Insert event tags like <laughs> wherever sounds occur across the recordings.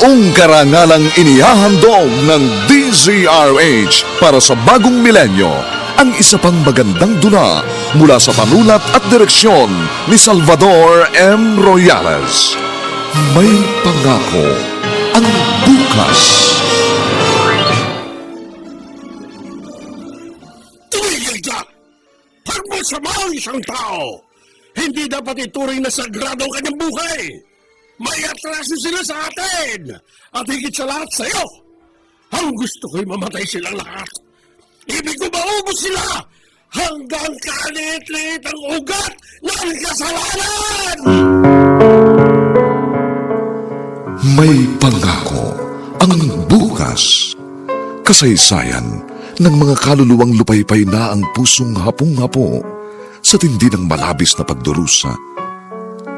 Buong karangalang inihahandog ng DZRH para sa bagong milenyo ang isa pang magandang dula mula sa panulat at direksyon ni Salvador M. Royales. May pangako ang bukas. Tumigil ka! Pag masama ang isang tao, hindi dapat ituring na sagrado ang kanyang buhay. May atraso sila sa atin! At higit sa lahat sa'yo! Ang gusto ko'y mamatay silang lahat. Ibig ko maubos sila hanggang kalit-lit ang ugat ng kasalanan! May pangako ang bukas. Kasaysayan ng mga kaluluwang lupaypay na ang pusong hapong-hapo sa tindi ng malabis na pagdurusa.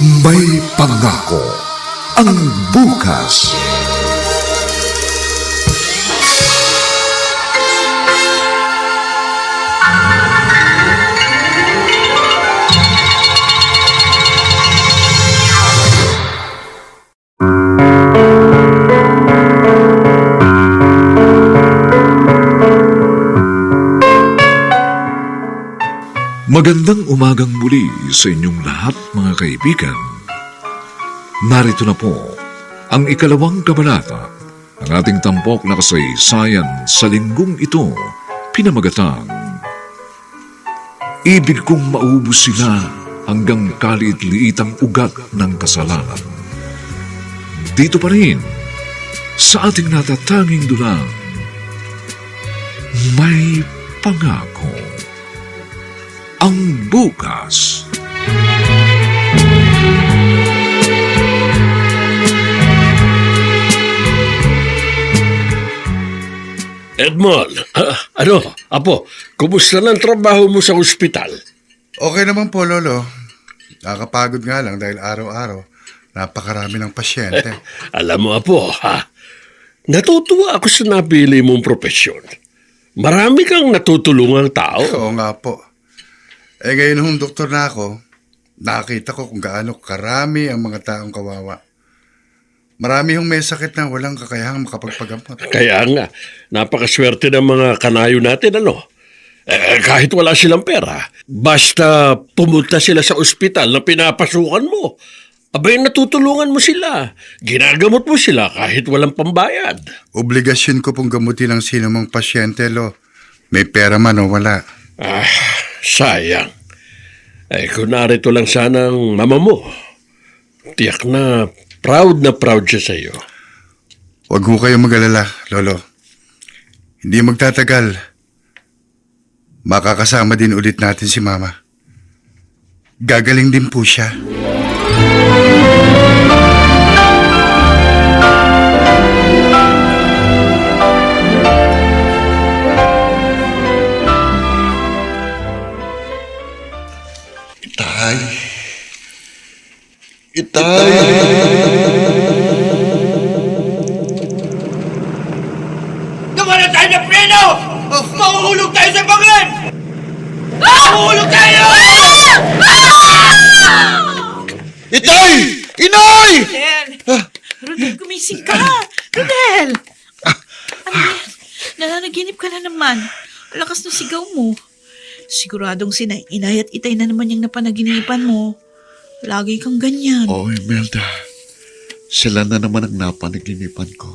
May pangako ang bukas. Magandang umagang muli sa inyong lahat mga kaibigan. Narito na po ang ikalawang kabanata ng ating tampok na kasaysayan sa linggong ito, pinamagatang. Ibig kong maubos sila hanggang kaliit-liitang ugat ng kasalanan. Dito pa rin, sa ating natatanging dulang, may pangako ang bukas. Edmond, ah, ano, apo, kumusta na ang trabaho mo sa ospital? Okay naman po, Lolo. Nakakapagod nga lang dahil araw-araw napakarami ng pasyente. <laughs> Alam mo, apo, ha? Natutuwa ako sa napili mong propesyon. Marami kang natutulungang tao. Oo nga po. Eh ngayon hong doktor na ako, nakakita ko kung gaano karami ang mga taong kawawa. Marami hong may sakit na walang kakayahang makapagpagamot. Kaya nga, napakaswerte ng mga kanayo natin, ano? Eh, kahit wala silang pera, basta pumunta sila sa ospital na pinapasukan mo, abay natutulungan mo sila. Ginagamot mo sila kahit walang pambayad. Obligasyon ko pong gamutin ang sino mang pasyente, Lo. May pera man o wala. Ah, sayang. Eh, kung narito lang sana ang mama mo, tiyak na proud na proud siya sa iyo. Huwag ho kayong mag-alala, Lolo. Hindi magtatagal. Makakasama din ulit natin si Mama. Gagaling din po siya. Itay. Itay. Gumana tayo ng preno! Mahuhulog tayo sa bangin! Mahuhulog tayo! Itay! Inay! Rodel! Rodel, gumising ka! Rodel! Ano yan? Nananaginip ka na naman. Ang Lakas ng sigaw mo. Siguradong sina inay at itay na naman yung napanaginipan mo. Lagi kang ganyan. Oo, Imelda. Sila na naman ang napanaginipan ko.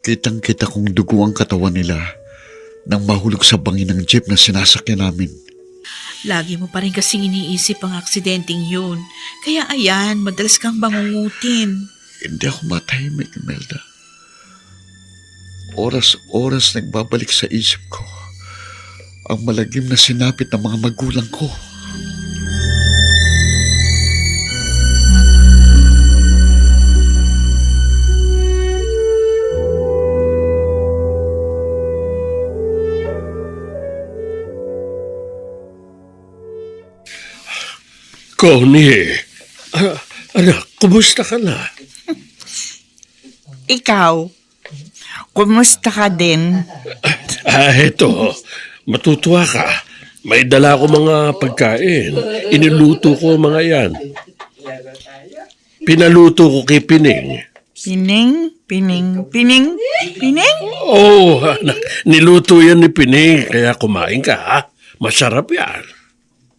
Kitang-kita kong dugo ang katawan nila nang mahulog sa bangin ng jeep na sinasakyan namin. Lagi mo pa rin kasing iniisip ang aksidenteng yun. Kaya ayan, madalas kang bangungutin. Hindi ako matahimik, Imelda. Oras-oras nagbabalik sa isip ko ang malagim na sinapit ng mga magulang ko. Connie, ah, anak, kumusta ka na? Ikaw, kumusta ka din? Ah, eto, matutuwa ka. May dala ko mga pagkain. Iniluto ko mga yan. Pinaluto ko kay Pining. Pining, pining, pining, pining? Oo, oh, anak, niluto yan ni Pining, kaya kumain ka ha. Masarap yan.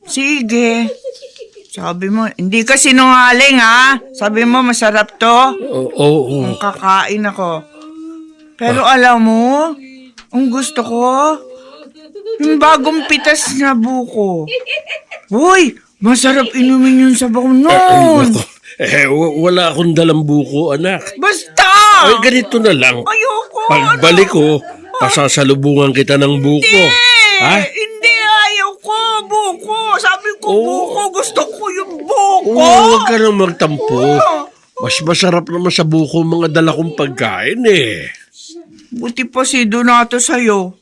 Sige. Sabi mo, hindi ka sinungaling ha? Sabi mo, masarap to? Oo, oo. Kung kakain ako. Pero alam mo, ang gusto ko, yung bagong pitas na buko. Uy, masarap inumin yung sabaw Ay, nun. nako. Eh, wa- wala akong dalang buko, anak. Basta! Ay, ganito na lang. Ayoko! Pagbalik ko, pasasalubungan kita ng buko. Ha? Eh, hindi, ayaw ko, buko. Sabi ko, Oo. buko. Gusto ko yung buko. Oo, huwag ka nang magtampo. Mas masarap naman sa buko mga dala kong pagkain eh. Buti pa si Donato sa'yo.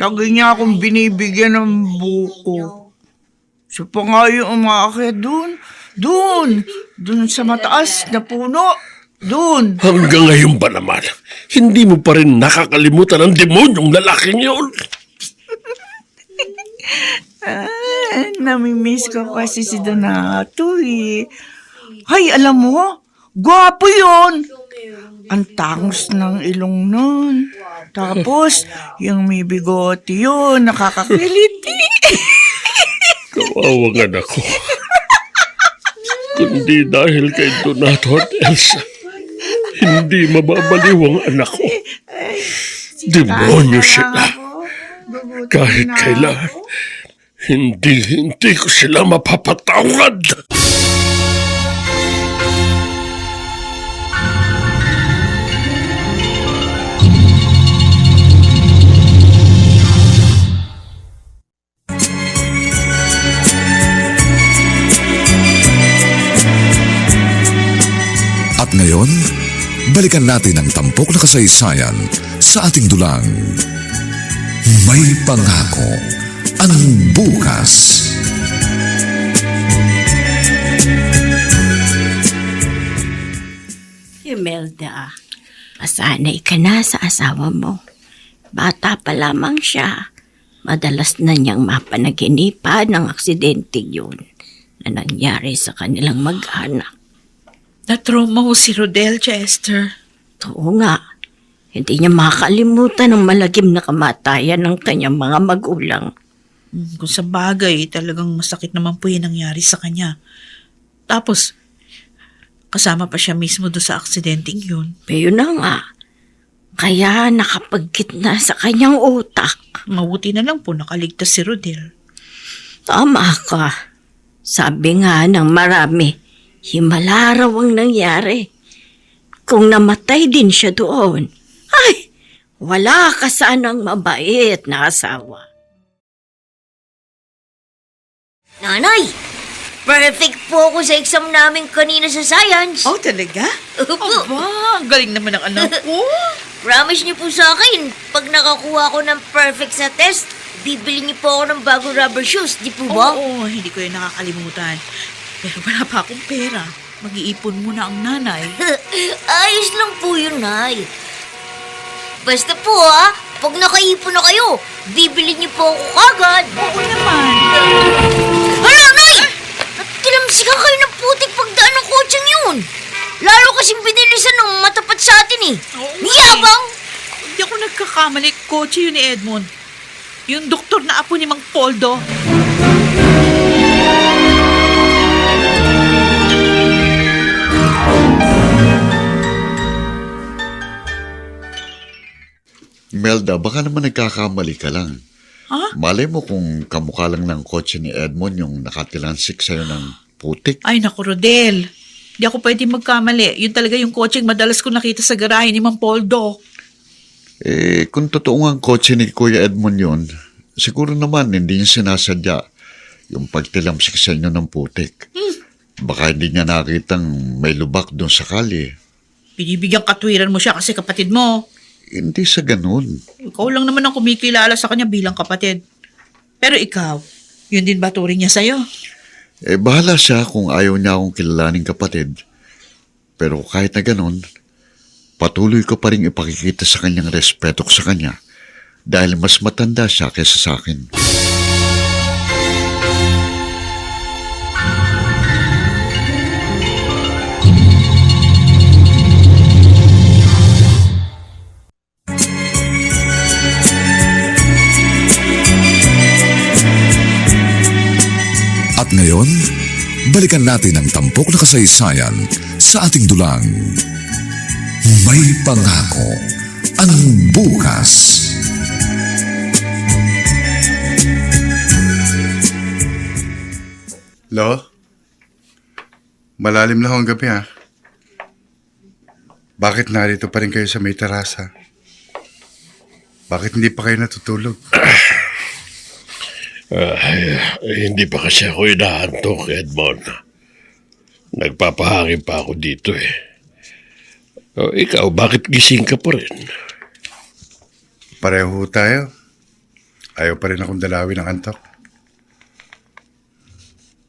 Lagi niya akong binibigyan ng buko. Siya pa nga yung umaakit dun. Dun. Dun sa mataas na puno. Dun. Hanggang ngayon ba naman, hindi mo pa rin nakakalimutan ang demonyong lalaking yun? Ah, namimiss ko kasi si Donato eh. Hay, alam mo, gwapo yun. Ang tangos ng ilong nun. Tapos, yung may bigote yun, nakakakiliti. Kawawang <laughs> anak ko. Kundi dahil kay Donato at Elsa, hindi mababaliw ang anak ko. Demonyo sila. Kahit kailan, hindi, hindi ko sila mapapatawad. Balikan natin ang tampok na kasaysayan sa ating dulang. May pangako ang bukas. Imelda, masanay ka na sa asawa mo. Bata pa lamang siya. Madalas na niyang mapanaginipan ng aksidente yun na nangyari sa kanilang mag-anak. Na-trauma ho si Rodel, Chester. Oo nga, hindi niya makakalimutan ang malagim na kamatayan ng kanyang mga magulang. Hmm, Kung sa bagay, talagang masakit naman po yung nangyari sa kanya. Tapos, kasama pa siya mismo doon sa aksidenteng yun. Pero na nga, kaya nakapagkit na sa kanyang utak. Mabuti na lang po nakaligtas si Rodel. Tama ka. Sabi nga ng marami, himala raw ang nangyari. Kung namatay din siya doon, ay, wala ka sanang mabait na asawa. Nanay, perfect po ako sa exam namin kanina sa science. Oh, talaga? Opo. Aba, ang galing naman ng anak ko. <laughs> Promise niyo po sa akin, pag nakakuha ako ng perfect sa test, bibili niyo po ako ng bagong rubber shoes, di po ba? Oo, hindi ko yun nakakalimutan. Pero wala pa akong pera. Mag-iipon muna ang nanay. <laughs> Ayos lang po yun, Nay. Basta po ha, pag nakaipon na kayo, bibili niyo po ako kagad. Oo naman. Hala, Nay! Tinamsikan kayo ng putik pagdaan ng kotseng yun. Lalo kasing binilisan ng matapat sa atin eh. Oo eh. Yabang! Hindi ako nagkakamali. Kotse yun ni Edmond. Yung doktor na apo ni Mang Poldo. Imelda, baka naman nagkakamali ka lang. Ha? Malay mo kung kamukha lang ng kotse ni Edmond yung nakatilansik sa'yo ng putik. Ay, naku, Rodel. Hindi ako pwede magkamali. Yun talaga yung coaching madalas ko nakita sa garahe ni Mang Poldo. Eh, kung totoo nga ang kotse ni Kuya Edmond yun, siguro naman hindi niya sinasadya yung pagtilamsik sa inyo ng putik. Baka hindi niya nakitang may lubak doon sa kalye. Binibigyan katwiran mo siya kasi kapatid mo. Hindi sa ganun. Ikaw lang naman ang kumikilala sa kanya bilang kapatid. Pero ikaw, yun din ba turing niya sa'yo? Eh, bahala siya kung ayaw niya akong kilalaning kapatid. Pero kahit na ganun, patuloy ko pa rin ipakikita sa kanyang respeto ko sa kanya dahil mas matanda siya kaysa sa akin. At ngayon, balikan natin ang tampok na kasaysayan sa ating dulang. May pangako ang bukas. Lo? Malalim na ho ang gabi ha. Bakit narito pa rin kayo sa may terasa? Bakit hindi pa kayo natutulog? <clears throat> Ay, hindi pa kasi ako inaantok, Edmond. Nagpapahangin pa ako dito eh. O, ikaw, bakit gising ka pa rin? Pareho ho tayo. Ayaw pa rin akong dalawin ng antok.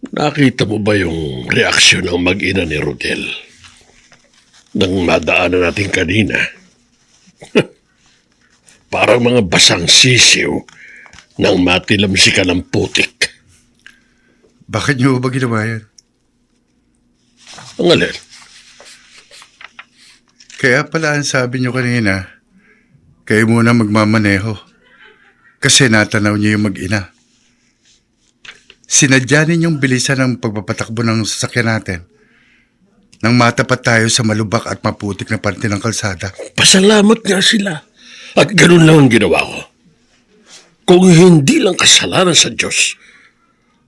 Nakita mo ba yung reaksyon ng mag-ina ni Rodel? Nang madaanan natin kanina. <laughs> Parang mga basang sisiw nang matilamsi ka ng putik. Bakit niyo ba ginawa yan? Ang alin? Kaya pala ang sabi niyo kanina, kayo muna magmamaneho. Kasi natanaw niyo yung mag-ina. Sinadya ninyong bilisan ang pagpapatakbo ng sasakyan natin nang matapat tayo sa malubak at maputik na parte ng kalsada. Pasalamat nga sila. At ganun lang ang ginawa ko. Kung hindi lang kasalanan sa Diyos,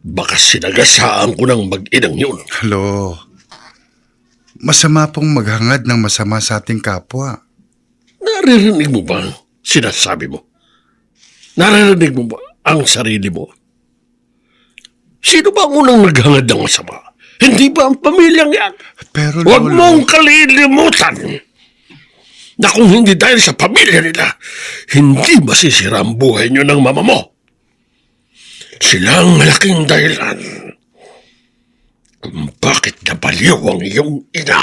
baka sinagasaan ko ng mag-inang yun. Hello. Masama pong maghangad ng masama sa ating kapwa. Naririnig mo ba ang sinasabi mo? Naririnig mo ba ang sarili mo? Sino ba ang unang naghangad ng masama? Hindi ba ang pamilyang yan? Pero Huwag mong kalilimutan na kung hindi dahil sa pamilya nila, hindi masisira ang buhay niyo ng mama mo. Sila ang malaking dahilan kung bakit nabaliw ang iyong ina.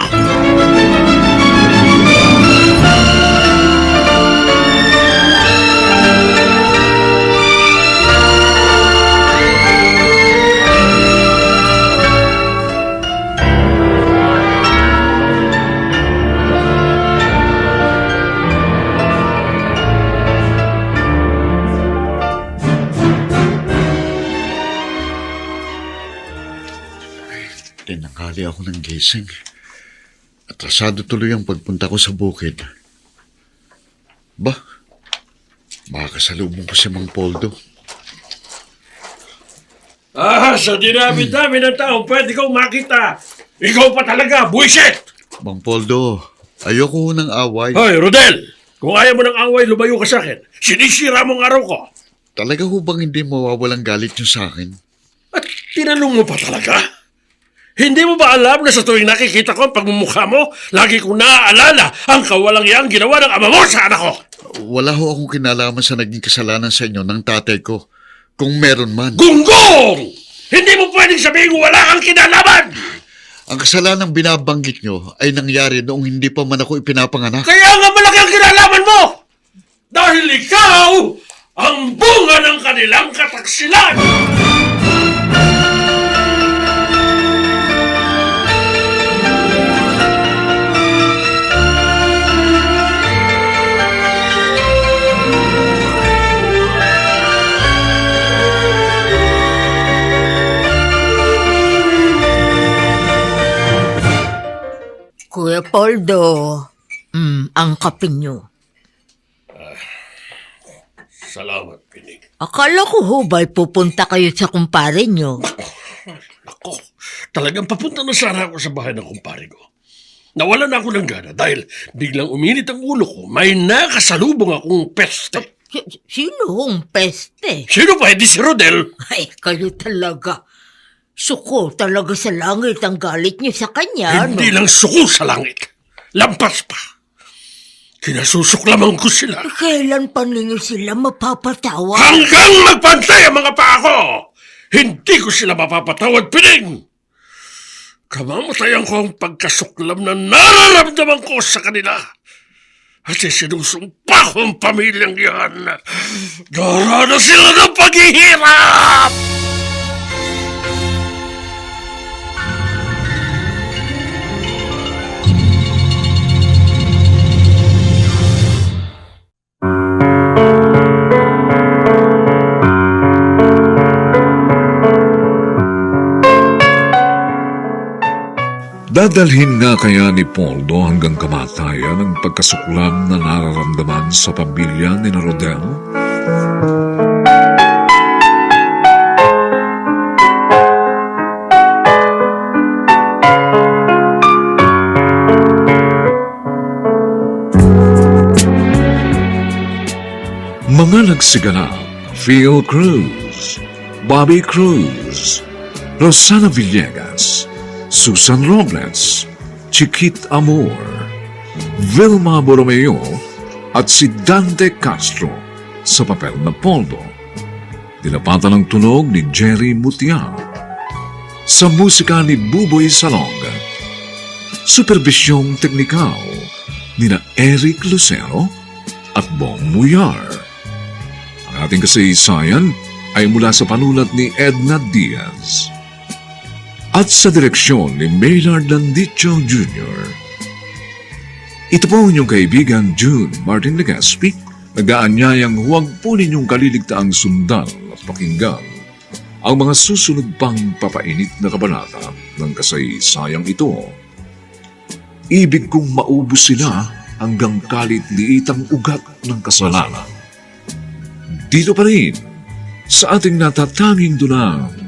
Ako ng gising. Atrasado tuloy ang pagpunta ko sa bukid. Ba, makakasalubong ko si Mang Poldo. Ah, sa dinami-dami ng tao, pwede kong makita. Ikaw pa talaga, buwisit! Mang Poldo, ayoko ng away. Hoy, Rodel! Kung ayaw mo ng away, lumayo ka sa akin. Sinisira mo ang araw ko. Talaga ho bang hindi mawawalang galit niyo sa akin? At tinanong mo pa talaga? Hindi mo ba alam na sa tuwing nakikita ko ang pagmumukha mo, lagi kong naaalala ang kawalang iyang ginawa ng ama mo sa anak ko? Wala ho akong kinalaman sa naging kasalanan sa inyo ng tatay ko. Kung meron man. Gunggong! Hindi mo pwedeng sabihin wala kang kinalaman! Ang kasalanang binabanggit nyo ay nangyari noong hindi pa man ako ipinapanganak. Kaya nga malaki ang kinalaman mo! Dahil ikaw ang bunga ng kanilang kataksilan! Kuya Poldo, mm, ang kape nyo. Salamat, Pining. Akala ko ho ba'y pupunta kayo sa kumpare nyo? Ako, talagang papunta na sana ako sa bahay ng kumpare ko. Nawala na ako ng gana dahil biglang uminit ang ulo ko. May nakasalubong akong peste. Si- Sino hong peste? Sino pa? Hindi si Rodel. Ay, kayo talaga. Suko talaga sa langit ang galit niyo sa kanya, no? Hindi lang suko sa langit. Lampas pa. Kinasusuklaman ko sila. Kailan pa ninyo sila mapapatawa? Hanggang magpantay ang mga paa ko! Hindi ko sila mapapatawad, pining! Kamamatayan ko ang pagkasuklam na nararamdaman ko sa kanila. At sinusumpa ko ang pamilyang yan. Darana sila ng paghihirap! Dadalhin nga kaya ni Poldo hanggang kamatayan ang pagkasuklam na nararamdaman sa pamilya ni na Rodel? Mga nagsiganap, Phil Cruz, Bobby Cruz, Rosana Villegas, Susan Robles, Chiquit Amor, Vilma Borromeo at si Dante Castro sa papel na Poldo. Dinapatan ng tunog ni Jerry Mutia. Sa musika ni Buboy Salong. Supervisyong teknikal ni na Eric Lucero at Bong Muyar. Ang ating kasaysayan ay mula sa panulat ni Edna Diaz at sa direksyon ni Maynard Landicho Jr. Ito po inyong kaibigan June Martin Legaspi, nag-aanyayang huwag po ninyong kaliligtaang sundan at pakinggan ang mga susunod pang papainit na kabanata ng kasaysayang ito. Ibig kong maubos sila hanggang kalit liitang ugat ng kasalanan. Dito pa rin sa ating natatanging dunang